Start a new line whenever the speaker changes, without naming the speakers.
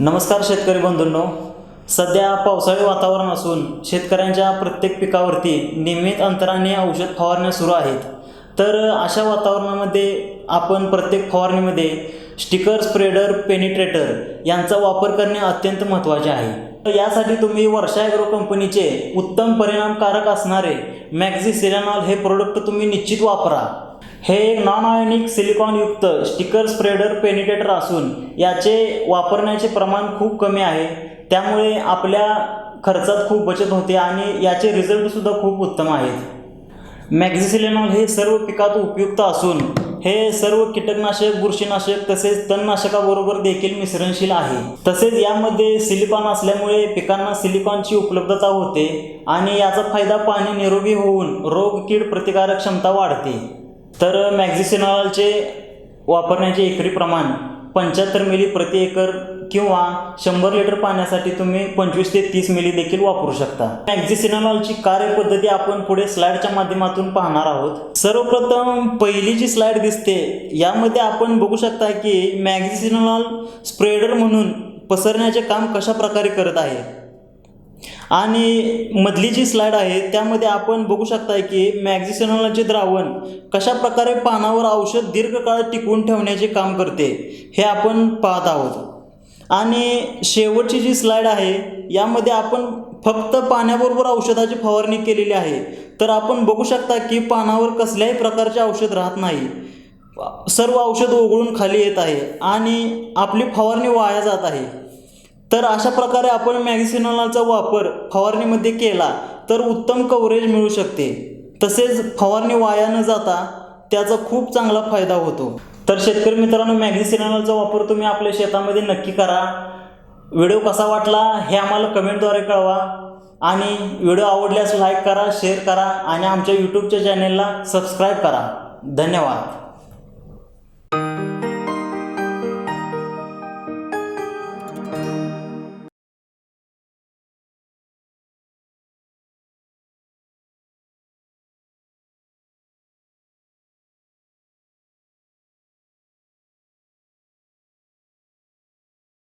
नमस्कार शेतकरी बंधूंनो. सध्या पावसाळी वातावरण असून शेतकऱ्यांच्या प्रत्येक पिकावरती नियमित अंतराने औषध फवारण्या सुरू आहेत. तर अशा वातावरणामध्ये आपण प्रत्येक फवारणीमध्ये स्टिकर स्प्रेडर पेनिट्रेटर यांचा वापर करणे अत्यंत महत्त्वाचे आहे. तर यासाठी तुम्ही वर्षा ॲग्रो कंपनीचे उत्तम परिणामकारक असणारे मॅक्झी सिलेनॉल हे प्रोडक्ट तुम्ही निश्चित वापरा. हे एक नॉन आयोनिक सिलिकॉनयुक्त स्टिकर स्प्रेडर पेनिटेटर असून याचे वापरण्याचे प्रमाण खूप कमी आहे. त्यामुळे आपल्या खर्चात खूप बचत होते आणि याचे रिझल्टसुद्धा खूप उत्तम आहेत. मॅग्झिसिलेनॉल हे सर्व पिकात उपयुक्त असून हे सर्व कीटकनाशक बुरशीनाशक तसेच तणनाशकाबरोबर देखील मिश्रणशील आहे. तसेच यामध्ये सिलिकॉन असल्यामुळे पिकांना सिलिकॉनची उपलब्धता होते आणि याचा फायदा पाणी निरोगी होऊन रोग कीड प्रतिकारक क्षमता वाढते. तर मॅग्झिसिनॉलचे वापरण्याचे एकरी प्रमाण पंच्याहत्तर मिली प्रति एकर किंवा शंभर लिटर पाण्यासाठी तुम्ही पंचवीस ते तीस मिली देखील वापरू शकता. मॅग्झिसिनॉलची कार्यपद्धती आपण पुढे स्लाइडच्या माध्यमातून पाहणार आहोत. सर्वप्रथम पहिली जी स्लाइड दिसते यामध्ये आपण बघू शकता की मॅग्झिसिनॉल स्प्रेडर म्हणून पसरण्याचे काम कशा प्रकारे करत आहे. आणि मधली जी स्लाइड आहे त्यामध्ये आपण बघू शकता की मॅग्झिसिनॉलचे द्रावण कशा प्रकारे पानावर औषध दीर्घकाळ टिकवून ठेवण्याचे काम करते हे आपण पाहत आहोत. आणि शेवटची जी स्लाइड आहे यामध्ये आपण फक्त पाण्याबरोबर औषधाची फवारणी केलेली आहे. तर आपण बघू शकता की पानावर कसल्याही प्रकारचे औषध राहत नाही. सर्व औषध ओघळून खाली येत आहे आणि आपली फवारणी वाया जात आहे. तर अशा प्रकारे आपण मॅग्झिसिनॉलचा वापर फवारणीमध्ये केला तर उत्तम कव्हरेज मिळू शकते. तसेच फवारणी वाया न जाता त्याचा खूप चांगला फायदा होतो. तर शेतकरी मित्रांनो मॅग्झिसिनॉलचा वापर तुम्ही आपल्या शेतामध्ये नक्की करा. व्हिडिओ कसा वाटला हे आम्हाला कमेंटद्वारे कळवा. आणि व्हिडिओ आवडल्यास लाईक करा शेअर करा आणि आमच्या यूट्यूबच्या चॅनेलला सबस्क्राईब करा. धन्यवाद.